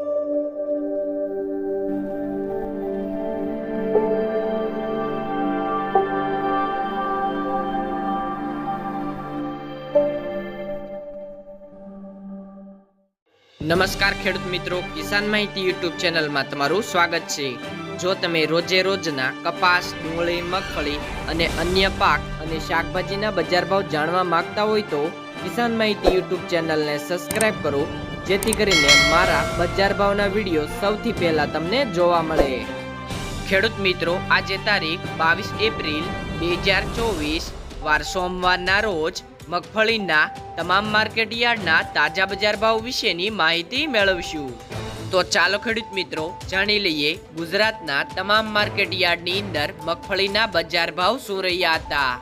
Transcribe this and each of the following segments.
નમસ્કાર ખેડૂત મિત્રો, કિસાન માહિતી યુટ્યુબ ચેનલમાં તમારું સ્વાગત છે. જો તમે રોજે રોજના કપાસ, ડુંગળી, મગફળી અને અન્ય પાક અને શાકભાજીના બજાર ભાવ જાણવા માંગતા હોય તો કિસાન માહિતી યુટ્યુબ ચેનલને સબસ્ક્રાઇબ કરો, જેથી કરીને મારા બજાર ભાવના વીડિયો સૌથી પહેલા તમને જોવા મળે. ખેડૂત મિત્રો, આજે તારીખ બાવીસ એપ્રિલ બે હજાર ચોવીસ, વાર સોમવારના રોજ મગફળીના તમામ માર્કેટ યાર્ડના તાજા બજાર ભાવ વિશેની માહિતી મેળવીશું. તો ચાલો ખેડૂત મિત્રો, જાણી લઈએ ગુજરાતના તમામ માર્કેટ યાર્ડની અંદર મગફળીના બજાર ભાવ શું રહ્યા હતા.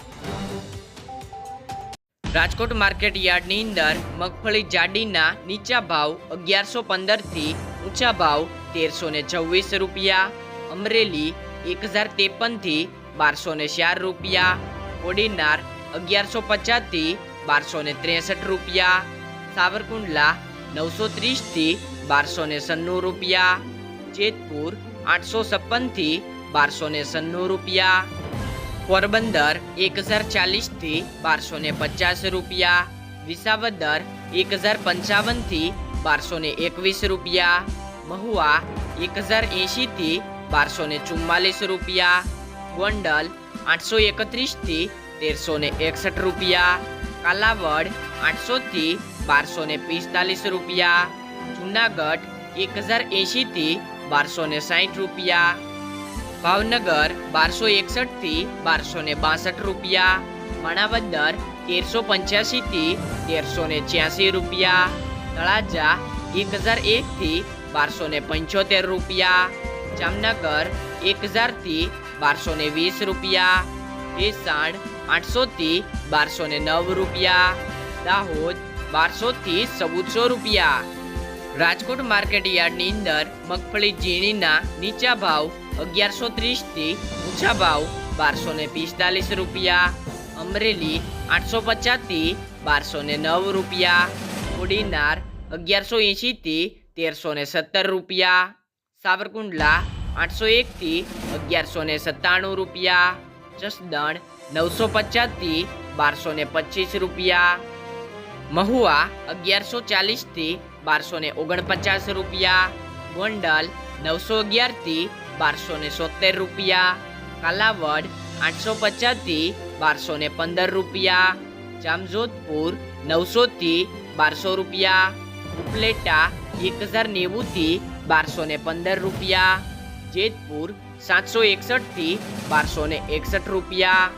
રાજકોટ માર્કેટ યાર્ડની અંદર મગફળી જાડીના નીચા ભાવ અગિયારસો પંદરથી ઊંચા ભાવ તેરસો ને છવ્વીસ રૂપિયા, અમરેલી એક હજાર ત્રેપનથી બારસો ને ચાર રૂપિયા, ઓડિનાર અગિયારસો પચાસથી બારસો ને ત્રેસઠ રૂપિયા, સાવરકુંડલા નવસો ત્રીસથી બારસો ને સન્નું રૂપિયા, જેતપુર આઠસો છપ્પનથી બારસો ને સન્નું રૂપિયા પોરબંદર એક હજાર ચાલીસથી બારસો ને પચાસ રૂપિયા, વિસાવદર એક હજાર પંચાવનથી બારસો ને એકવીસ રૂપિયા, મહુવા એક હજાર એંશીથી બારસો ને ચુમ્માલીસ રૂપિયા, ગોંડલ આઠસો એકત્રીસથી તેરસો ને એકસઠ રૂપિયા, કાલાવડ આઠસોથી બારસો ને પિસ્તાલીસ રૂપિયા, જુનાગઢ એક હજાર એંશીથી બારસો ને સાઠ રૂપિયા ભાવનગર બારસો એકસઠથી બારસો ને બાસઠ રૂપિયા. માણાવદર તેરસો પંચ્યાસીથી તેરસો ને છ્યાસી રૂપિયા. તળાજા એક હજાર એકથી બારસો ને પંચોતેર રૂપિયા. જામનગર એક હજારથી બારસો ને વીસ રૂપિયા. ભેસાણ આઠસોથી બારસો ને નવ રૂપિયા. દાહોદ બારસોથી ચૌદસો રૂપિયા. રાજકોટ માર્કેટ યાર્ડની અંદર મગફળી ઝીણીના નીચા ભાવ અગિયારસો ત્રીસથી ઊંચા ભાવ બારસો ને પિસ્તાલીસ રૂપિયા, અમરેલી આઠસો પચાસથી બારસો ને નવ રૂપિયા કોડીનાર અગિયારસો એંશીથી તેરસો ને સત્તર રૂપિયા, સાવરકુંડલા આઠસો એકથી અગિયારસો ને સત્તાણું રૂપિયા, જસદણ નવસો પચાસથી બારસો ને પચીસ રૂપિયા, મહુવા અગિયારસો ચાલીસથી બારસો ને ઓગણપચાસ રૂપિયા, ગોંડલ નવસો અગિયારથી બારસો ને સોતેર રૂપિયા, કાલાવડ આઠસો પચાસથી બારસો ને પંદર રૂપિયા, જામજોધપુર નવસોથી બારસો રૂપિયા, ઉપલેટા એક હજાર નેવુંથી બારસો ને પંદર રૂપિયા, જેતપુર સાતસો એકસઠથી બારસો ને એકસઠ રૂપિયા,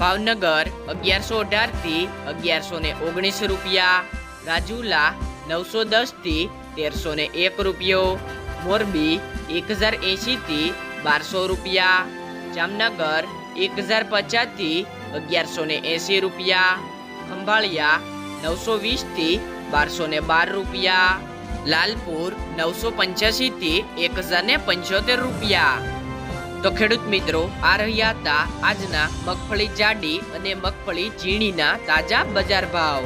ભાવનગર અગિયારસો અઢારથી અગિયારસો ને ઓગણીસ રૂપિયા, રાજુલા નવસો દસથી તેરસો ને એક રૂપિયો મોરબી એક હજાર એંશીથી બારસો રૂપિયા, જામનગર એક હજાર પચાસથી અગિયારસો ને એંશી રૂપિયા, ખંભાળિયા નવસો વીસથી બારસો ને બાર રૂપિયા, લાલપુર નવસો પંચ્યાસીથી એક હજાર ને પંચોતેર રૂપિયા. તો ખેડૂત મિત્રો, આ રહ્યા હતા આજના મગફળી જાડી અને મગફળી ઝીણીના તાજા બજાર ભાવ.